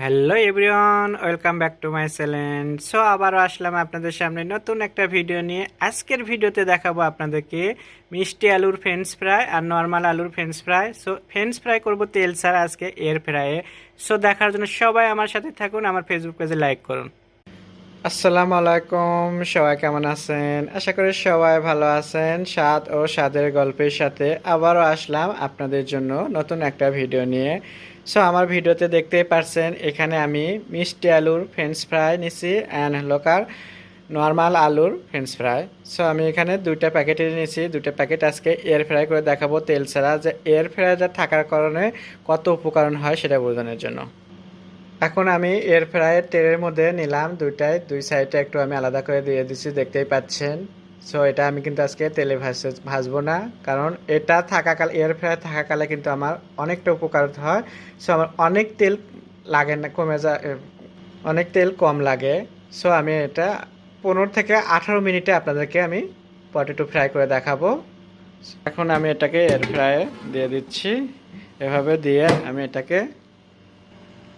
Hello everyone welcome back to my channel so আবারও আসলাম আপনাদের সামনে নতুন একটা ভিডিও নিয়ে। আজকের ভিডিওতে দেখাবো আপনাদেরকে মিষ্টি আলুর ফ্রেঞ্চ ফ্রাই আর নর্মাল আলুর French fry so French fry করব তেল ছাড়া আজকে এর ফ্রাইয়ে সো দেখার জন্য সবাই আমার সাথে থাকুন, আমার ফেসবুক পেজে লাইক করুন। আসসালামু আলাইকুম, সবাই কেমন আছেন? আশা করি সবাই ভালো আছেন। স্বাদ ও স্বাদের গল্পের সাথে আবারও আসলাম আপনাদের জন্য নতুন একটা ভিডিও নিয়ে। সো আমার ভিডিওতে দেখতেই পারছেন, এখানে আমি মিষ্টি আলুর ফ্রেঞ্চ ফ্রাই নিছি অ্যান্ড লোকার নর্মাল আলুর ফ্রেঞ্চ ফ্রাই সো আমি এখানে দুইটা প্যাকেটে নিয়েছি দুইটা প্যাকেট আজকে এয়ার ফ্রাই করে দেখাবো তেল ছাড়া। যে এয়ার ফ্রাইটা থাকার কারণে কত উপকরণ হয় সেটা বোঝানোর জন্য। এখন আমি এয়ার ফ্রাইয়ের তেলের মধ্যে নিলাম দুইটাই, দুই সাইডে একটু আমি আলাদা করে দিয়ে দিচ্ছি দেখতেই পাচ্ছেন। সো এটা আমি কিন্তু আজকে তেলে ভাজতে ভাজবো না, কারণ এটা থাকাকাল এয়ার ফ্রাই থাকাকালে কিন্তু আমার অনেকটা উপকার হয়। সো আমার অনেক তেল লাগে না, কমে যায় অনেক তেল কম লাগে। সো আমি এটা পনেরো থেকে আঠারো মিনিটে আপনাদেরকে আমি পটেটো ফ্রাই করে দেখাবো। এখন আমি এটাকে এয়ার ফ্রায়ে দিয়ে দিচ্ছি। এভাবে দিয়ে আমি এটাকে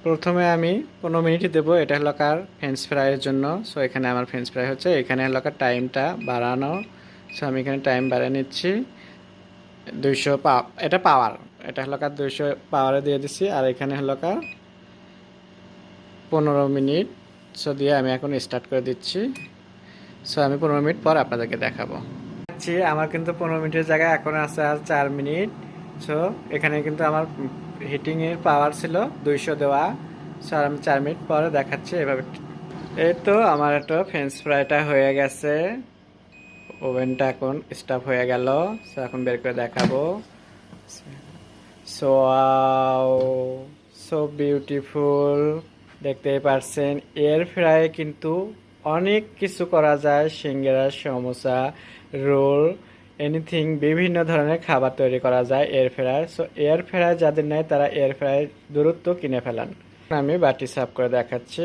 প্রথমে আমি পনেরো মিনিট দেবো, এটা হলো কার ফ্রেঞ্চ ফ্রাইয়ের জন্য। সো এখানে আমার ফ্রেঞ্চ ফ্রাই হচ্ছে, এখানে হলো কার টাইমটা বাড়ানো। সো আমি এখানে টাইম বাড়িয়ে নিচ্ছি। দুইশো পা, এটা পাওয়ার এটা হলো কার দুইশো পাওয়ারে দিয়ে দিচ্ছি আর এখানে হলো কার পনেরো মিনিট। সো দিয়ে আমি এখন স্টার্ট করে দিচ্ছি। সো আমি পনেরো মিনিট পর আপনাদেরকে দেখাবো। আমার কিন্তু পনেরো মিনিটের জায়গায় এখন আছে আর চার মিনিট। সো এখানে কিন্তু আমার হিটিংয়ের পাওয়ার ছিল দুইশো দেওয়া। সো আমি চার মিনিট পরে দেখাচ্ছি এভাবে। এই তো আমার একটা ফ্রেঞ্চ ফ্রাইটা হয়ে গেছে। ওভেনটা এখন স্টাফ হয়ে গেল। সো এখন বের করে দেখাবো। সো সো বিউটিফুল দেখতেই পারছেন এয়ার ফ্রাই কিন্তু অনেক কিছু করা যায়। সিঙ্গারা, সমোসা, রোল। এনিথিং বিভিন্ন ধরনের খাবার তৈরি করা যায় air fryer so air fryer যাদের নেয় তারা এয়ার ফ্রায়ার দূরত্ব কিনে ফেলান। আমি বাটি সাফ করে দেখাচ্ছি।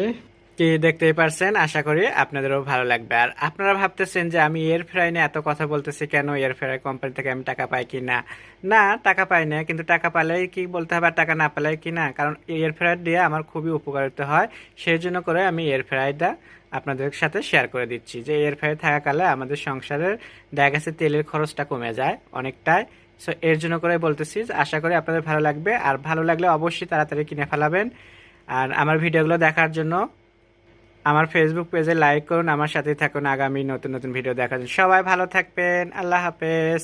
কি দেখতেই পারছেন, আশা করি আপনাদেরও ভালো লাগবে। আর আপনারা ভাবতেছেন যে আমি এয়ার ফ্রাই নিয়ে এত কথা বলতেছি কেন এয়ার ফ্রাই কোম্পানি থেকে আমি টাকা পাই কি না? না, টাকা পাই না কিন্তু টাকা পালেই কি বলতে হবে আর টাকা না পেলেই কি না? কারণ এয়ার ফ্রায়ার দিয়ে আমার খুবই উপকারিত হয়, সেই জন্য করে আমি এয়ার ফ্রাইটা আপনাদের সাথে শেয়ার করে দিচ্ছি। যে এয়ার ফ্রাই থাকাকালে আমাদের সংসারের দেখা গেছে তেলের খরচটা কমে যায় অনেকটাই। সো এর জন্য করে বলতেছি আশা করি আপনাদের ভালো লাগবে। আর ভালো লাগলে অবশ্যই তাড়াতাড়ি কিনে ফেলাবেন। আর আমার ভিডিওগুলো দেখার জন্য আমার ফেসবুক পেজে লাইক করুন, আমার সাথে থাকুন। আগামী নতুন নতুন ভিডিও দেখার জন্য। সবাই ভালো থাকবেন। আল্লাহ হাফেজ।